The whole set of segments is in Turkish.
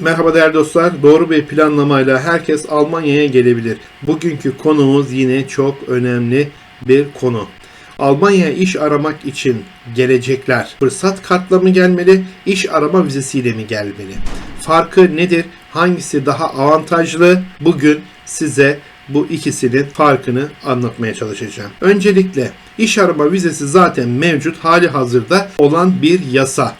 Merhaba değerli dostlar. Doğru bir planlamayla herkes Almanya'ya gelebilir. Bugünkü konumuz yine çok önemli bir konu. Almanya'ya iş aramak için gelecekler fırsat kartla mı gelmeli, iş arama vizesiyle mi gelmeli? Farkı nedir? Hangisi daha avantajlı? Bugün size bu ikisinin farkını anlatmaya çalışacağım. Öncelikle iş arama vizesi zaten mevcut hali hazırda olan bir yasa.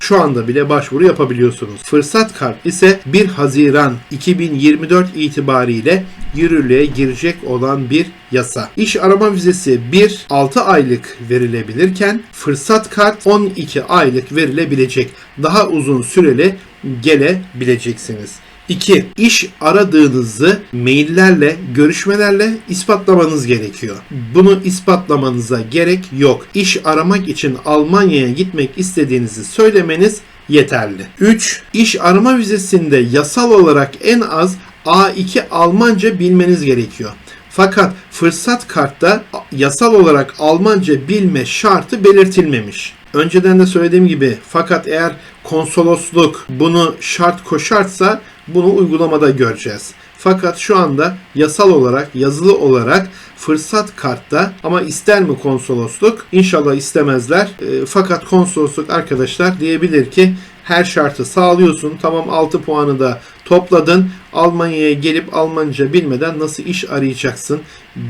Şu anda bile başvuru yapabiliyorsunuz. Fırsat kart ise 1 Haziran 2024 itibariyle yürürlüğe girecek olan bir yasa. İş arama vizesi 1-6 aylık verilebilirken fırsat kart 12 aylık verilebilecek. Daha uzun süreli gelebileceksiniz. 2. İş aradığınızı maillerle, görüşmelerle ispatlamanız gerekiyor. Bunu ispatlamanıza gerek yok. İş aramak için Almanya'ya gitmek istediğinizi söylemeniz yeterli. 3. İş arama vizesinde yasal olarak en az A2 Almanca bilmeniz gerekiyor. Fakat fırsat kartta yasal olarak Almanca bilme şartı belirtilmemiş. Önceden de söylediğim gibi fakat eğer konsolosluk bunu şart koşarsa bunu uygulamada göreceğiz. Fakat şu anda yasal olarak, yazılı olarak fırsat kartta ama ister mi konsolosluk? İnşallah istemezler. E, fakat konsolosluk arkadaşlar diyebilir ki her şartı sağlıyorsun. Tamam 6 puanı da topladın. Almanya'ya gelip Almanca bilmeden nasıl iş arayacaksın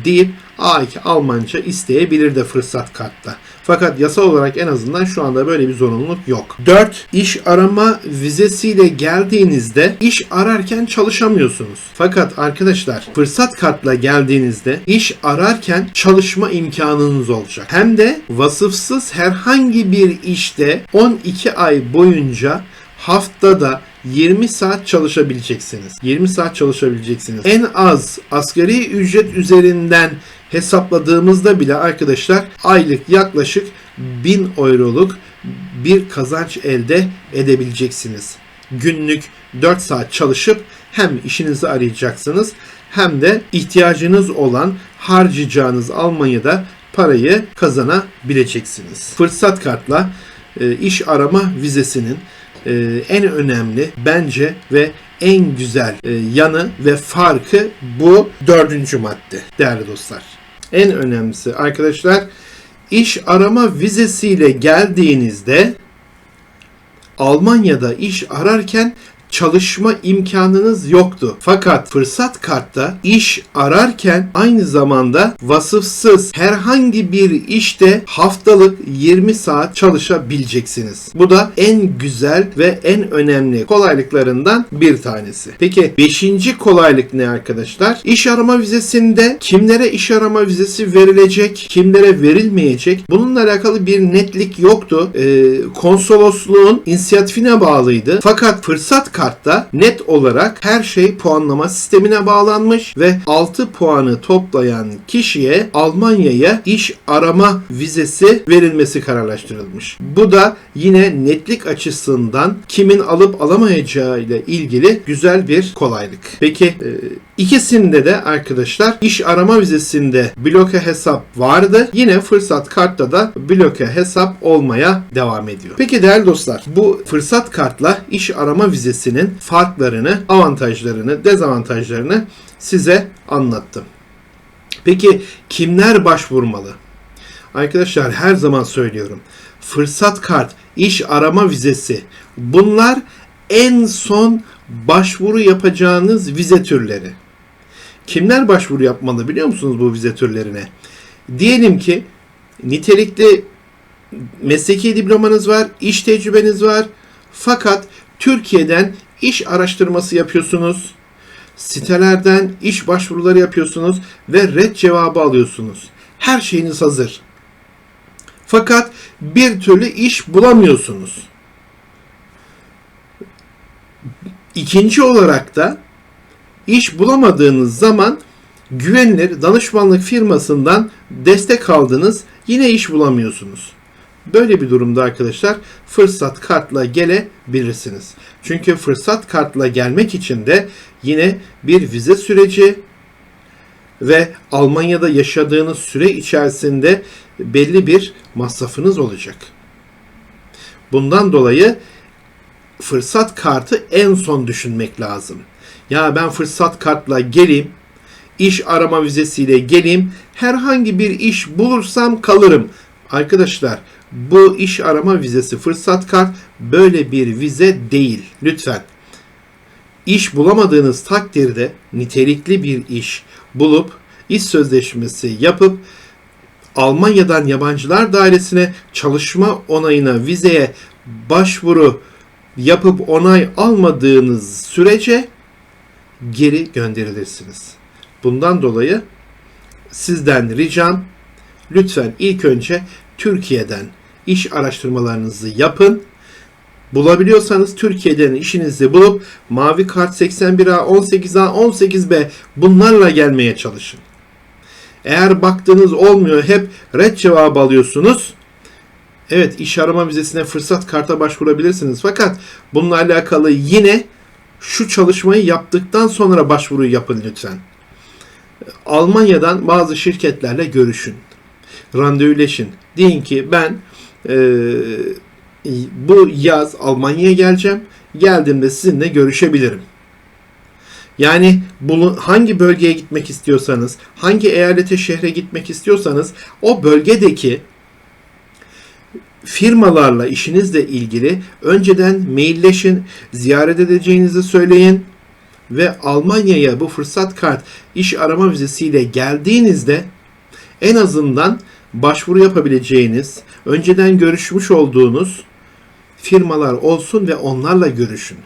deyip A2 Almanca isteyebilir de fırsat kartta. Fakat yasal olarak en azından şu anda böyle bir zorunluluk yok. 4. İş arama vizesiyle geldiğinizde iş ararken çalışamıyorsunuz. Fakat arkadaşlar fırsat kartla geldiğinizde iş ararken çalışma imkanınız olacak. Hem de vasıfsız herhangi bir işte 12 ay boyunca haftada 20 saat çalışabileceksiniz. 20 saat çalışabileceksiniz. En az asgari ücret üzerinden hesapladığımızda bile arkadaşlar aylık yaklaşık 1000 euroluk bir kazanç elde edebileceksiniz. Günlük 4 saat çalışıp hem işinizi arayacaksınız hem de ihtiyacınız olan harcayacağınız Almanya'da parayı kazanabileceksiniz. Fırsat kartla e, iş arama vizesinin e, en önemli bence ve en güzel e, yanı ve farkı bu dördüncü madde değerli dostlar. En önemlisi arkadaşlar iş arama vizesiyle geldiğinizde Almanya'da iş ararken çalışma imkanınız yoktu. Fakat fırsat kartta iş ararken aynı zamanda vasıfsız herhangi bir işte haftalık 20 saat çalışabileceksiniz. Bu da en güzel ve en önemli kolaylıklarından bir tanesi. Peki 5. kolaylık ne arkadaşlar? İş arama vizesinde kimlere iş arama vizesi verilecek, kimlere verilmeyecek bununla alakalı bir netlik yoktu. Ee, konsolosluğun inisiyatifine bağlıydı. Fakat fırsat kartta net olarak her şey puanlama sistemine bağlanmış ve 6 puanı toplayan kişiye Almanya'ya iş arama vizesi verilmesi kararlaştırılmış. Bu da yine netlik açısından kimin alıp alamayacağı ile ilgili güzel bir kolaylık. Peki e, ikisinde de arkadaşlar iş arama vizesinde bloke hesap vardı. Yine fırsat kartta da bloke hesap olmaya devam ediyor. Peki değerli dostlar bu fırsat kartla iş arama vizesinin farklarını, avantajlarını, dezavantajlarını size anlattım. Peki kimler başvurmalı? Arkadaşlar her zaman söylüyorum. Fırsat kart, iş arama vizesi bunlar en son başvuru yapacağınız vize türleri. Kimler başvuru yapmalı biliyor musunuz bu vize türlerine? Diyelim ki nitelikli mesleki diplomanız var, iş tecrübeniz var. Fakat Türkiye'den iş araştırması yapıyorsunuz. Sitelerden iş başvuruları yapıyorsunuz ve red cevabı alıyorsunuz. Her şeyiniz hazır. Fakat bir türlü iş bulamıyorsunuz. İkinci olarak da iş bulamadığınız zaman güvenilir danışmanlık firmasından destek aldınız yine iş bulamıyorsunuz. Böyle bir durumda arkadaşlar fırsat kartla gelebilirsiniz. Çünkü fırsat kartla gelmek için de yine bir vize süreci ve Almanya'da yaşadığınız süre içerisinde belli bir masrafınız olacak. Bundan dolayı fırsat kartı en son düşünmek lazım. Ya ben fırsat kartla geleyim, iş arama vizesiyle geleyim, herhangi bir iş bulursam kalırım. Arkadaşlar bu iş arama vizesi fırsat kart böyle bir vize değil. Lütfen. İş bulamadığınız takdirde nitelikli bir iş bulup iş sözleşmesi yapıp Almanya'dan yabancılar dairesine çalışma onayına vizeye başvuru yapıp onay almadığınız sürece geri gönderilirsiniz. Bundan dolayı sizden ricam lütfen ilk önce Türkiye'den iş araştırmalarınızı yapın. Bulabiliyorsanız Türkiye'den işinizi bulup mavi kart 81A, 18A, 18B bunlarla gelmeye çalışın. Eğer baktığınız olmuyor hep red cevabı alıyorsunuz. Evet iş arama vizesine fırsat karta başvurabilirsiniz. Fakat bununla alakalı yine şu çalışmayı yaptıktan sonra başvuruyu yapın lütfen. Almanya'dan bazı şirketlerle görüşün. Randevuleşin. Deyin ki ben e, bu yaz Almanya'ya geleceğim. Geldiğimde sizinle görüşebilirim. Yani bulun, hangi bölgeye gitmek istiyorsanız, hangi eyalete şehre gitmek istiyorsanız o bölgedeki firmalarla işinizle ilgili önceden mailleşin, ziyaret edeceğinizi söyleyin ve Almanya'ya bu fırsat kart iş arama vizesiyle geldiğinizde en azından başvuru yapabileceğiniz, önceden görüşmüş olduğunuz firmalar olsun ve onlarla görüşün.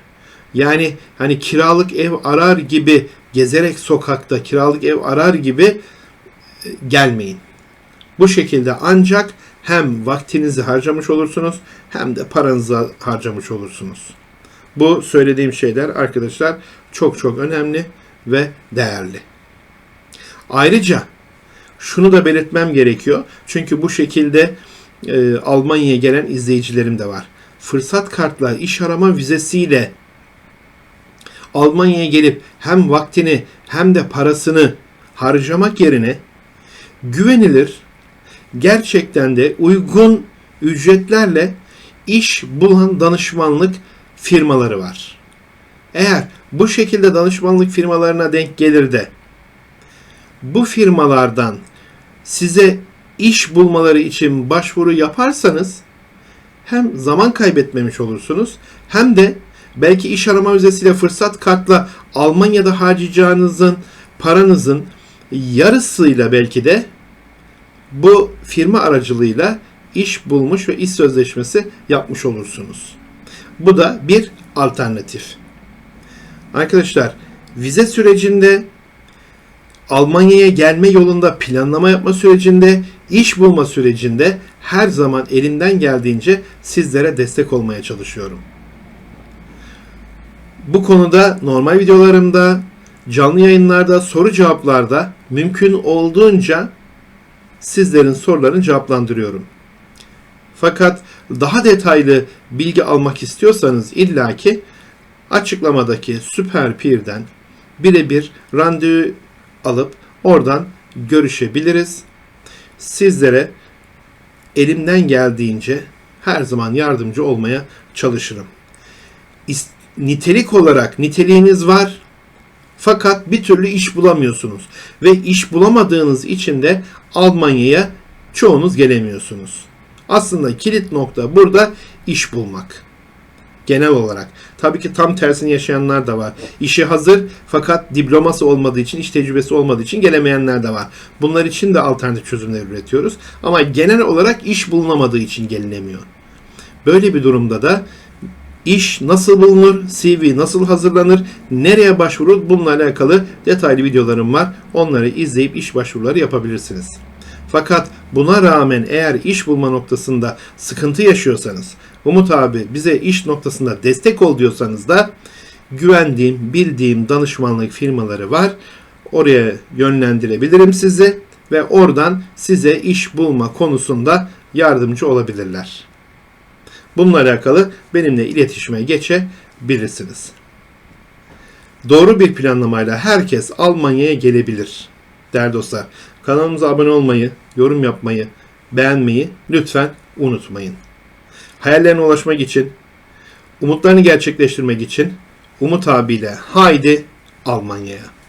Yani hani kiralık ev arar gibi gezerek sokakta kiralık ev arar gibi e, gelmeyin. Bu şekilde ancak hem vaktinizi harcamış olursunuz hem de paranızı harcamış olursunuz. Bu söylediğim şeyler arkadaşlar çok çok önemli ve değerli. Ayrıca şunu da belirtmem gerekiyor. Çünkü bu şekilde e, Almanya'ya gelen izleyicilerim de var. Fırsat kartla iş arama vizesiyle Almanya'ya gelip hem vaktini hem de parasını harcamak yerine güvenilir, gerçekten de uygun ücretlerle iş bulan danışmanlık firmaları var. Eğer bu şekilde danışmanlık firmalarına denk gelir de bu firmalardan size iş bulmaları için başvuru yaparsanız hem zaman kaybetmemiş olursunuz hem de belki iş arama vizesiyle fırsat kartla Almanya'da harcayacağınızın paranızın yarısıyla belki de bu firma aracılığıyla iş bulmuş ve iş sözleşmesi yapmış olursunuz. Bu da bir alternatif. Arkadaşlar vize sürecinde Almanya'ya gelme yolunda planlama yapma sürecinde, iş bulma sürecinde her zaman elimden geldiğince sizlere destek olmaya çalışıyorum. Bu konuda normal videolarımda, canlı yayınlarda, soru cevaplarda mümkün olduğunca sizlerin sorularını cevaplandırıyorum. Fakat daha detaylı bilgi almak istiyorsanız illaki açıklamadaki Süper Peer'den birebir randevu alıp oradan görüşebiliriz. Sizlere elimden geldiğince her zaman yardımcı olmaya çalışırım. Nitelik olarak niteliğiniz var fakat bir türlü iş bulamıyorsunuz ve iş bulamadığınız için de Almanya'ya çoğunuz gelemiyorsunuz. Aslında kilit nokta burada iş bulmak. Genel olarak. Tabii ki tam tersini yaşayanlar da var. İşi hazır fakat diploması olmadığı için, iş tecrübesi olmadığı için gelemeyenler de var. Bunlar için de alternatif çözümler üretiyoruz. Ama genel olarak iş bulunamadığı için gelinemiyor. Böyle bir durumda da iş nasıl bulunur, CV nasıl hazırlanır, nereye başvurur bununla alakalı detaylı videolarım var. Onları izleyip iş başvuruları yapabilirsiniz. Fakat buna rağmen eğer iş bulma noktasında sıkıntı yaşıyorsanız, Umut abi bize iş noktasında destek ol diyorsanız da güvendiğim, bildiğim danışmanlık firmaları var. Oraya yönlendirebilirim sizi ve oradan size iş bulma konusunda yardımcı olabilirler. Bununla alakalı benimle iletişime geçebilirsiniz. Doğru bir planlamayla herkes Almanya'ya gelebilir. Değerli dostlar, kanalımıza abone olmayı, yorum yapmayı, beğenmeyi lütfen unutmayın. Hayallerine ulaşmak için Umutlarını gerçekleştirmek için Umut abiyle haydi Almanya'ya.